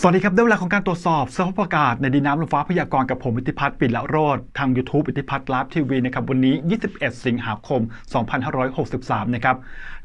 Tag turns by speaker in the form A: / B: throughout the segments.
A: สวัสดีครับได้เวลาของการตรวจสอบสภาพอากาศในดินน้ำลมฟ้าพยากรณ์กับผมอิทธิพัฒน์ปิดละโรดทาง YouTube อิทธิพัฒน์ไลฟ์ทีวีนะครับวันนี้ 21 สิงหาคม 2563 นะครับ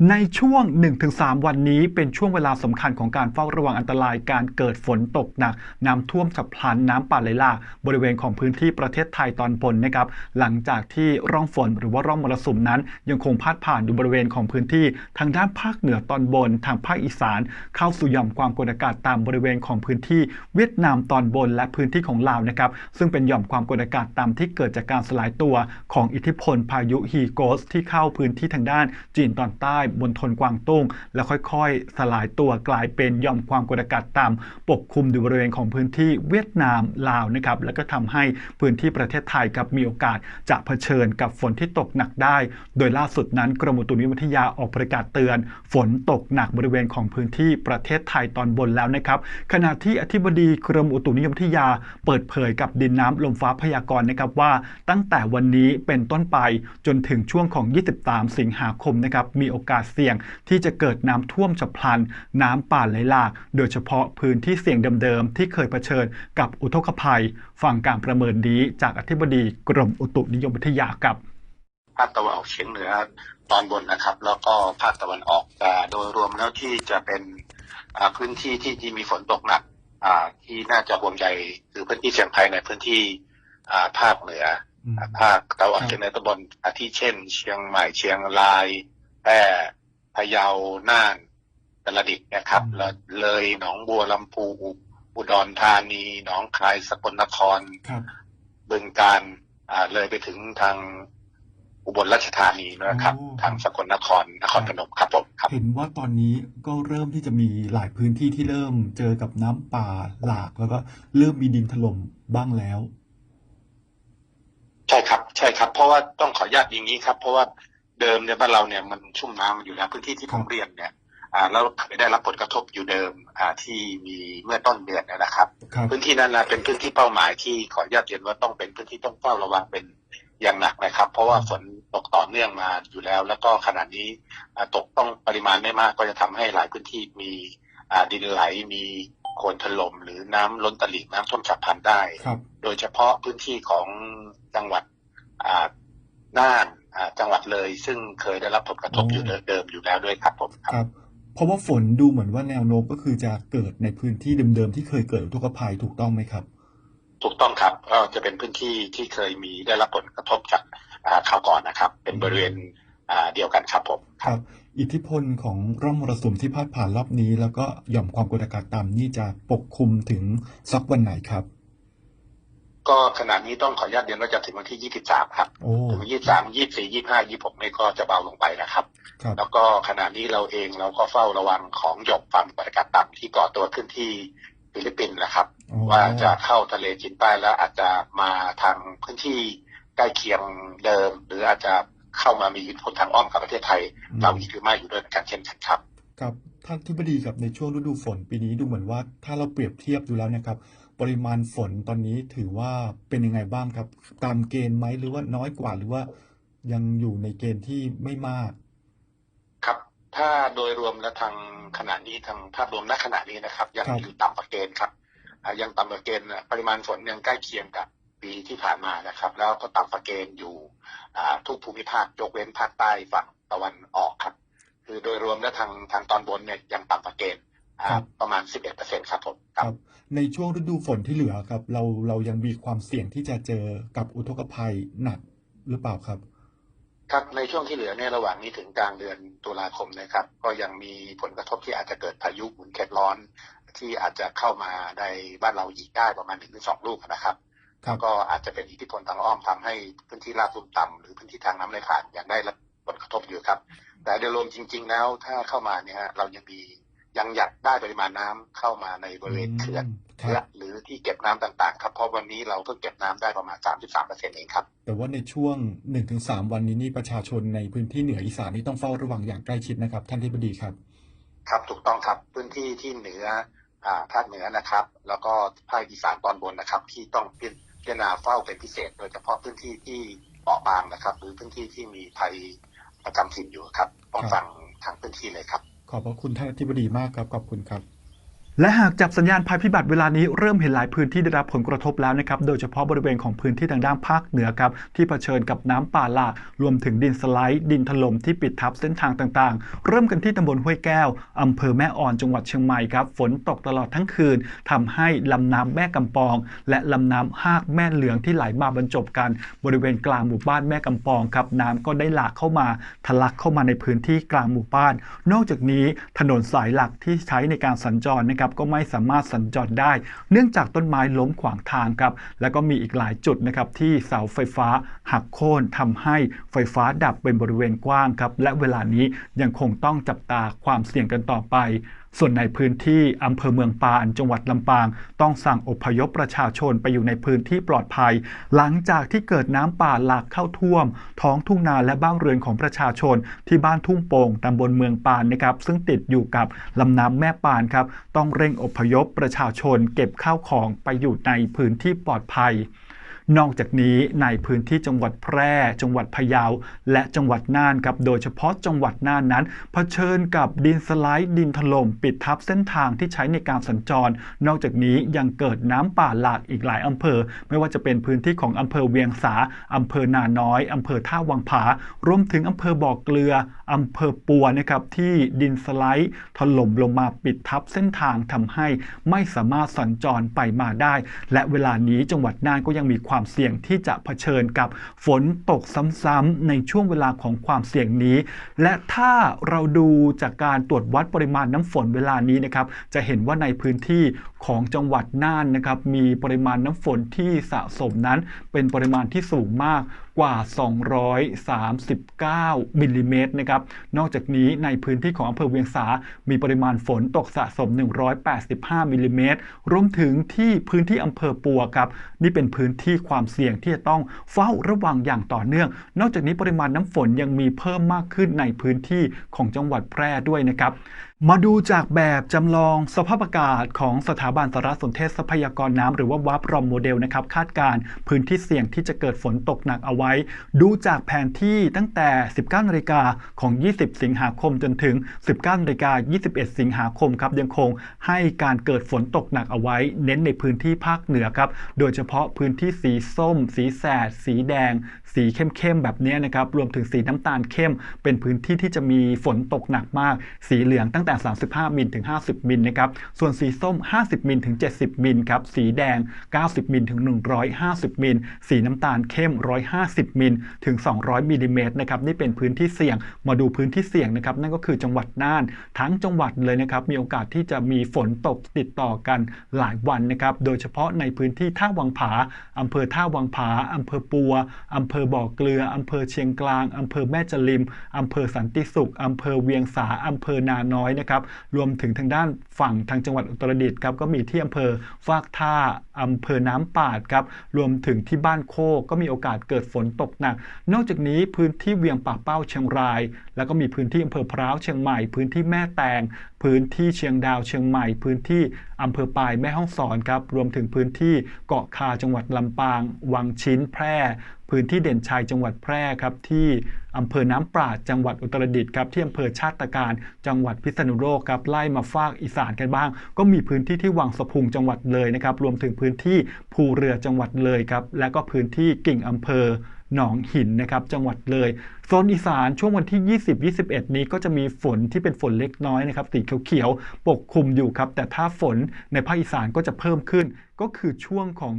A: ในช่วง 1-3 วันนี้เป็นช่วงเวลาสำคัญของการเฝ้าระวังอันตรายการเกิดฝนตกหนักน้ำท่วมฉับพลันน้ำป่าไหลหลากบริเวณของพื้นที่ประเทศไทยตอนบนนะครับหลังจากที่ร่องฝนหรือว่าร่องมรสุมนั้น ยังคงพาดผ่านอยู่บริเวณของพื้นที่ ทางด้านภาคเหนือตอนบน ทางภาคอีสาน เข้าสู่ย่อมความกดอากาศต่ำบริเวณของพื้นที่เวียดนามตอนบนและพื้นที่ของลาวนะครับซึ่งเป็นหย่อมความกดอากาศต่ำที่เกิดจากการสลายตัวของอิทธิพลพายุฮีโกสที่เข้าพื้นที่ทางด้าน จีนตอนใต้บนทนกวางตุ้ง แล้วค่อยๆ สลายตัวกลายเป็นหย่อมความกดอากาศต่ำปกคลุมอยู่บริเวณของพื้นที่เวียดนามลาวนะครับแล้วก็ทำให้พื้นที่ประเทศไทยครับมีโอกาสจะเผชิญกับฝนที่ตกหนักได้ โดยล่าสุดนั้นกรมอุตุนิยมวิทยาออกประกาศเตือน ฝนตกหนักบริเวณของพื้นที่ประเทศไทยตอนบนแล้วนะครับขณะที่อธิบดีกรมอุตุนิยมวิทยาเปิดเผยกับดินน้ำลมฟ้าพยากรณ์นะครับว่าตั้งแต่วันนี้เป็นต้นไปจนถึงช่วงของ 23 สิงหาคมนะครับมีโอกาสเสี่ยงที่จะเกิดน้ำท่วมฉับพลัน น้ำป่าไหลหลาก โดยเฉพาะพื้นที่เสี่ยงเดิมๆที่เคยเผชิญกับอุทกภัย ฟังการประเมินนี้จากอธิบดีกรมอุตุนิยมวิทยาครับ
B: ภาคตะวันออกเฉียงเหนือตอนบนนะครับ แล้วก็ภาคตะวันออกแต่โดยรวมแล้วที่จะเป็น พื้นที่ที่ที่มีฝนตกหนักอ่าที่น่าจะห่วงใยคือพื้นที่เสี่ยงภัยในพื้นที่อ่าภาคเหนืออภาคตะวันออกเฉียงเหนือตอนบนอาทิเช่น เชียงใหม่เชียงรายแพร่พะเยาน่านตรดิตถ์นะครับ
A: อืม
B: แล้วเลยหนองบัวลำพูอุดรธานีหนองคายสกลนคร
A: ครับ
B: บึงการอ่าเลยไปถึงทาง อุบลราชธานีนะครับ
A: โอ้
B: ทางสกลนครนครพนมครับผมครับ
A: เห็นว่าตอนนี้ก็เริ่มที่จะมีหลายพื้นที่ที่เริ่มเจอกับน้ำป่าหลากแล้วก็เริ่มมีดินถล่มบ้างแล้ว
B: ใช่ครับ ใช่ครับ เพราะว่าต้องขออนุญาตอย่างนี้ครับ เพราะว่าเดิมเนี่ยบ้านเราเนี่ยมันชุ่มน้ำอยู่แล้วพื้นที่ที่ผม
A: ครับ
B: เรียนเนี่ยอ่าแล้วเคยได้รับผลกระทบอยู่เดิมอ่าที่มีเมื่อต้นเดือนเนยนะครับ
A: ครับ
B: พื้นที่นั้นนะเป็นพื้นที่เป้าหมายที่ขออนุญาตเรียนว่าต้องเป็นพื้นที่ต้องเฝ้าระวังเป็น อย่างหนักนะครับ เพราะว่าฝนตกต่อเนื่องมาอยู่แล้ว แล้วก็ขณะนี้อ่าตกต้องปริมาณไม่มากก็จะทำให้หลายพื้นที่มีอ่าดินไหลมีโคลนถล่มหรือน้ำล้นตลิ่งน้ำท่วมฉับพลันได้
A: ครับ
B: โดยเฉพาะพื้นที่ของจังหวัดอ่าน่านอ่าจังหวัดเลย ซึ่งเคยได้รับผลกระทบ
A: โอ้
B: อยู่เดิมๆอยู่แล้วด้วยครับผมครับ
A: ครับเพราะว่าฝนดูเหมือนว่าแนวโน้มก็คือจะเกิดในพื้นที่เดิมๆที่เคยเกิดอุทกภัยถูกต้องไหมครับ
B: ถูกต้องครับก็จะเป็นพื้นที่ที่เคยมีได้รับผลกระทบจากอ่าข่าวก่อนนะครับ เป็นบริเวณอ่าเดียวกันครับผม
A: ครับ อิทธิพลของร่องมรสุมที่พาดผ่านรอบนี้ แล้วก็หย่อมความกดอากาศต่ำนี่จะปกคลุมถึงสักวันไหนครับ
B: ก็ขณะนี้ต้องขออนุญาตเรียนว่าจะถึงวันที่ 23 ครับ
A: โอ้
B: ถึงวันที่23 24 25 26นี่ก็จะเบาลงไปนะครับ
A: ครับ
B: แล้วก็ขณะนี้เราเองเราก็เฝ้าระวังของหย่อมความกดอากาศต่ำที่ก่อตัวขึ้นที่ ฟิลิปปินส์นะครับ
A: อ๋อ
B: ว่าจะเข้าทะเลจีนใต้แล้วอาจจะมาทางพื้นที่ใกล้เคียงเดิม หรืออาจจะเข้ามามีอิทธิพลทางอ้อมกับประเทศไทยเราอีกหรือไม่อยู่ด้วยเหมือนกันเช่นกันครับ
A: ครับท่านที่บดีครับในช่วงฤดูฝนปีนี้ดูเหมือนว่าถ้าเราเปรียบเทียบดูแล้วเนะครับ ปริมาณฝนตอนนี้ถือว่าเป็นยังไงบ้างครับ ตามเกณฑ์ไหมหรือว่าน้อยกว่าหรือว่ายังอยู่ในเกณฑ์ที่ไม่มาก
B: ครับ ถ้าโดยรวมและทางขณะนี้ทางภาพรวมณขณะนี้นะครับ ยัง
A: ครับ
B: อยู่ต่ำกว่าเกณฑ์ครับอ่ายังต่ำกว่าเกณฑ์นะปริมาณฝนยังใกล้เคียงกับปีที่ผ่านมานะครับ แล้วก็ต่ำกว่าเกณฑ์อยู่อ่าทุกภูมิภาคยกเว้นภาคใต้ฝั่งตะวันออกครับ คือโดยรวมและทางทางตอนบนเนี่ยยังต่ำกว่าเกณฑ์อ่า
A: ครับ
B: ประมาณ 11เปอร์เซ็นครับผม
A: ครับ ในช่วงฤดูฝนที่เหลือครับ เราเรายังมีความเสี่ยงที่จะเจอกับอุทกภัยหนักหรือเปล่าครับ
B: ครับในช่วงที่เหลือเนี่ยระหว่างนี้ถึงกลางเดือนตุลาคมนะครับ ก็ยังมีผลกระทบที่อาจจะเกิดพายุหมุนเขตร้อน ที่อาจจะเข้ามาในบ้านเราอีกได้ประมาณหนึ่งถึงสองลูกนะครับ
A: ครั
B: แล้
A: บ
B: วก็อาจจะเป็นอิทธิพลทางอ้อมทำให้พื้นที่ราบลุ่มต่ำหรือพื้นที่ทางน้ำไหลผ่านยังได้รับผลกระทบอยู่ครับ แต่โดยรวมจริง ๆ แล้วถ้าเข้ามาเนี่ยฮะเรายังมียังหยัดได้ปริมาณน้ำเข้ามาในบริเวณเขื่อน
A: ครั
B: และ
A: บ
B: หรือ ที่เก็บน้ำต่างๆครับเพราะวันนี้เราเพิ่งเก็บน้ำได้ประมาณ 33เปอร์เซ็นต์เองครับ
A: แต่ว่าในช่วง 1-3 วันนี้นี่ประชาชนในพื้นที่เหนืออีสานนี่ต้องเฝ้าระวังอย่างใกล้ชิดนะครับ ท่านที่บดีครับ
B: ครับถูกต้องครับพื้นที่ที่เหนืออ่าภาคเหนือนะครับ แล้วก็ภาคอีสานตอนบนนะครับ ที่ต้องพิจารณาเฝ้าเป็นพิเศษ โดยเฉพาะพื้นที่ที่เปราะบางนะครับ หรือพื้นที่ที่มีภัยประจำถิ่นอยู่ครับต้อง
A: ครับ
B: ฟังทางพื้นที่เลยครับ
A: ขอบพระคุณท่านอธิบดีมากครับขอบคุณครับ และหากจับสัญญาณภัยพิบัติเวลานี้เริ่มเห็นหลายพื้นที่ได้รับผลกระทบแล้วนะครับ โดยเฉพาะบริเวณของพื้นที่ทางด้านภาคเหนือครับที่เผชิญกับน้ำป่าหลากรวมถึงดินสไลด์ ดินถล่มที่ปิดทับเส้นทางต่างๆ เริ่มกันที่ตำบลห้วยแก้วอำเภอแม่อ่อนจังหวัดเชียงใหม่ครับ ฝนตกตลอดทั้งคืนทำให้ลำน้ำแม่กำปอง และลำน้ำหากแม่เหลืองที่ไหลมาบรรจบกัน บริเวณกลางหมู่บ้านแม่กำปองครับน้ำก็ได้หลากเข้ามาทะลักเข้ามาในพื้นที่กลางหมู่บ้าน นอกจากนี้ถนนสายหลักที่ใช้ในการสัญจรนะครับก็ไม่สามารถสัญจรได้ เนื่องจากต้นไม้ล้มขวางทางครับแล้วก็มีอีกหลายจุดนะครับที่เสาไฟฟ้า หักโค่นทำให้ไฟฟ้าดับเป็นบริเวณกว้างครับ และเวลานี้ยังคงต้องจับตาความเสี่ยงกันต่อไป ส่วนในพื้นที่อำเภอเมืองปานจังหวัดลำปาง ต้องสั่งอพยพประชาชนไปอยู่ในพื้นที่ปลอดภัย หลังจากที่เกิดน้ำป่าหลากเข้าท่วม ท้องทุ่งนาและบ้านเรือนของประชาชน ที่บ้านทุ่งโป่งตำบลเมืองปานนะครับ ซึ่งติดอยู่กับลำน้ำแม่ปานครับต้องเร่งอพยพประชาชน เก็บข้าวของไปอยู่ในพื้นที่ปลอดภัย นอกจากนี้ในพื้นที่จังหวัดแพร่ จังหวัดพะเยา และจังหวัดน่านครับ โดยเฉพาะจังหวัดน่านนั้นเผชิญกับดินสไลด์ดินถล่มปิดทับเส้นทางที่ใช้ในการสัญจร นอกจากนี้ยังเกิดน้ำป่าหลากอีกหลายอำเภอ ไม่ว่าจะเป็นพื้นที่ของอำเภอเวียงสาอำเภอนาน้อยอำเภอท่าวังผารวมถึงอำเภอบ่อเกลืออำเภอปัวนะครับที่ดินสไลด์ถล่มลงมาปิดทับเส้นทางทำให้ไม่สามารถสัญจรไปมาได้ และเวลานี้จังหวัดน่านก็ยังมีความเสี่ยงที่จะเผชิญกับฝนตกซ้ำๆในช่วงเวลาของความเสี่ยงนี้ และถ้าเราดูจากการตรวจวัดปริมาณน้ำฝนเวลานี้นะครับจะเห็นว่าในพื้นที่ ของจังหวัดน่านนะครับมีปริมาณน้ำฝนที่สะสมนั้น เป็นปริมาณที่สูงมากกว่า 239 มิลลิเมตรนะครับ นอกจากนี้ในพื้นที่ของอำเภอเวียงสา มีปริมาณฝนตกสะสม 185 มิลลิเมตร รวมถึงที่พื้นที่อำเภอปัวครับ นี่เป็นพื้นที่ความเสี่ยงที่จะต้องเฝ้าระวังอย่างต่อเนื่อง นอกจากนี้ปริมาณน้ำฝนยังมีเพิ่มมากขึ้นในพื้นที่ของจังหวัดแพร่ด้วยนะครับ มาดูจากแบบจำลองสภาพอากาศของสถาบันสารสนเทศทรัพยากรน้ำหรือว่าวับรอมโมเดลนะครับคาดการพื้นที่เสี่ยงที่จะเกิดฝนตกหนักเอาไว้ ดูจากแผนที่ตั้งแต่ 19นาฬิกาของ 20 สิงหาคมจนถึง 19นาฬิกา21 สิงหาคมครับยังคงให้การเกิดฝนตกหนักเอาไว้ เน้นในพื้นที่ภาคเหนือครับโดยเฉพาะพื้นที่สีส้ม สีแสด สีแดง สีเข้มๆแบบนี้นะครับรวมถึงสีน้ำตาลเข้ม เป็นพื้นที่ที่จะมีฝนตกหนักมาก สีเหลืองตั้งแต่35 มิลถึง 50 มิลนะครับ ส่วนสีส้ม 50 มิลถึง 70 มิลครับ สีแดง 90 มิลถึง 150 มิล สีน้ำตาลเข้ม 150 มิลถึง 200 มิลลิเมตรนะครับ นี่เป็นพื้นที่เสี่ยง มาดูพื้นที่เสี่ยงนะครับ นั่นก็คือจังหวัดน่าน ทั้งจังหวัดเลยนะครับ มีโอกาสที่จะมีฝนตกติดต่อกันหลายวันนะครับ โดยเฉพาะในพื้นที่ท่าวังผาอำเภอท่าวังผาอำเภอปัวอำเภอบ่อเกลืออำเภอเชียงกลางอำเภอแม่จริมอำเภอสันติสุขอำเภอเวียงสาอำเภอนาน้อยนะครับรวมถึงทางด้านฝั่งทางจังหวัดอุตรดิตถ์ครับก็มีที่อำเภอฟากท่าอำเภอน้ำปาดครับรวมถึงที่บ้านโคกก็มีโอกาสเกิดฝนตกหนัก นอกจากนี้พื้นที่เวียงป่าเป้าเชียงราย แล้วก็มีพื้นที่อำเภอพร้าวเชียงใหม่ พื้นที่แม่แตง พื้นที่เชียงดาวเชียงใหม่ พื้นที่อำเภอปายแม่ฮ่องสอนครับรวมถึงพื้นที่เกาะคาจังหวัดลำปาง วังชิ้นแพร่ พื้นที่เด่นชัยจังหวัดแพร่ครับที่อำเภอน้ำปราดจังหวัดอุตรดิตถ์ครับที่อำเภอชาติการจังหวัดพิษณุโลกครับไล่มาฝากอีสานกันบ้าง ก็มีพื้นที่ที่วังสะพุงจังหวัดเลยนะครับรวมถึงพื้นที่ภูเรือจังหวัดเลยครับและก็พื้นที่กิ่งอำเภอหนองหินนะครับจังหวัดเลยโซนอีสานช่วงวันที่ 20-21 นี้ก็จะมีฝนที่เป็นฝนเล็กน้อยนะครับสีเขียวๆปกคลุมอยู่ครับ แต่ถ้าฝนในภาคอีสานก็จะเพิ่มขึ้นก็คือช่วงของ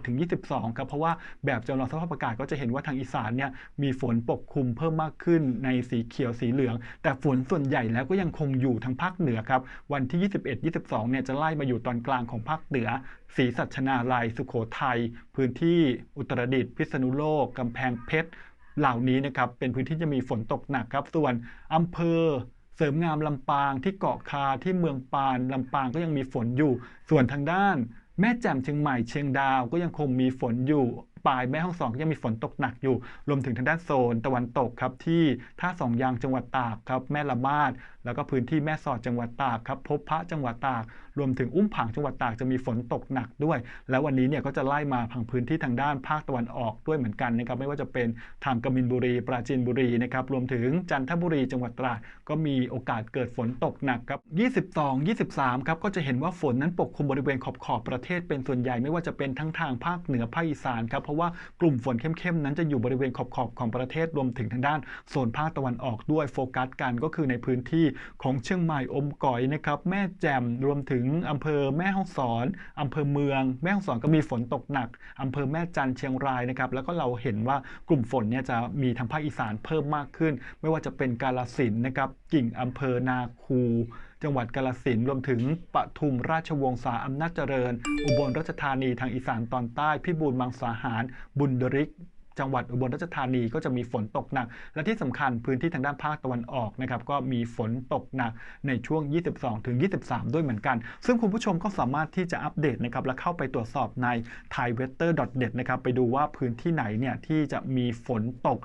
A: 21-22 ครับ เพราะว่าแบบจำลองสภาพอากาศก็จะเห็นว่าทางอีสานเนี่ยมีฝนปกคลุมเพิ่มมากขึ้นในสีเขียวสีเหลือง แต่ฝนส่วนใหญ่แล้วก็ยังคงอยู่ทางภาคเหนือครับ วันที่ 21-22 เนี่ยจะไล่มาอยู่ตอนกลางของภาคเหนือศรีสัชนาลัย สุโขทัย พื้นที่อุตรดิตถ์พิษณุโลก กำแพงเพชร เหล่านี้นะครับเป็นพื้นที่จะมีฝนตกหนักครับ ส่วนอำเภอเสริมงามลำปางที่เกาะคาที่เมืองปานลำปางก็ยังมีฝนอยู่ ส่วนทางด้าน แม่แจ่มเชียงใหม่เชียงดาวก็ยังคงมีฝนอยู่ปลายแม่ห้องสอนก็ยังมีฝนตกหนักอยู่ รวมถึงทางด้านโซนตะวันตกครับที่ท่าสองยางจังหวัดตากครับแม่ละมาดแล้วก็พื้นที่แม่สอดจังหวัดตากครับพบพระจังหวัดตาก รวมถึงอุ้มผางจังหวัดตากจะมีฝนตกหนักด้วย แล้ววันนี้เนี่ยก็จะไล่มาพังพื้นที่ทางด้านภาคตะวันออกด้วยเหมือนกันนะครับไม่ว่าจะเป็นทางกบินบุรี ปราจีนบุรีนะครับรวมถึงจันทบุรีจังหวัดตราดก็มีโอกาสเกิดฝนตกหนักครับ22 23ครับก็จะเห็นว่าฝนนั้นปกคลุมบริเวณขอบขอบประเทศเป็นส่วนใหญ่ไม่ว่าจะเป็นทั้งทางภาคเหนือภาคอีสานครับเพราะว่ากลุ่มฝนเข้มๆนั้นจะอยู่บริเวณขอบขอบของประเทศรวมถึงทางด้านโซนภาคตะวันออกด้วยโฟกัสกันก็คือในพื้นที่ของเชียงใหม่อมก๋อยนะครับแม่แจ่มรวมถึงอำเภอแม่ฮ่องสอนอำเภอเมือง แม่ฮ่องสอนก็มีฝนตกหนักอำเภอแม่จันเชียงรายนะครับแล้วก็เราเห็นว่ากลุ่มฝนเนี่ยจะมีทางภาคอีสานเพิ่มมากขึ้น ไม่ว่าจะเป็นกาลสินนะครับกิ่งอำเภอนาคูจังหวัดกาลสินรวมถึงปทุมราชวงศ์สาอำนาจเจริญ อุบลราชธานีทางอีสานตอนใต้ พิบูลมังสาหาร บุญดริก จังหวัดอุบลราชธานีก็จะมีฝนตกหนัก และที่สำคัญพื้นที่ทางด้านภาคตะวันออกนะครับก็มีฝนตกหนักในช่วง 22ถึง23 ด้วยเหมือนกัน ซึ่งคุณผู้ชมก็สามารถที่จะอัปเดตนะครับและเข้าไปตรวจสอบใน thaiweather.net นะครับไปดูว่าพื้นที่ไหนเนี่ยที่จะมีฝนตก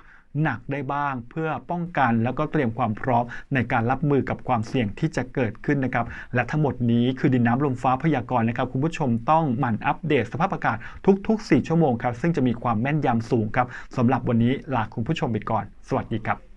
A: หนักได้บ้าง เพื่อป้องกันแล้วก็เตรียมความพร้อมในการรับมือกับความเสี่ยงที่จะเกิดขึ้นนะครับ และทั้งหมดนี้คือดินน้ำลมฟ้าพยากรณ์นะครับ คุณผู้ชมต้องหมั่นอัปเดตสภาพอากาศทุก ๆ 4 ชั่วโมงครับ ซึ่งจะมีความแม่นยำสูงครับสำหรับวันนี้ลาคุณผู้ชมไปก่อน สวัสดีครับ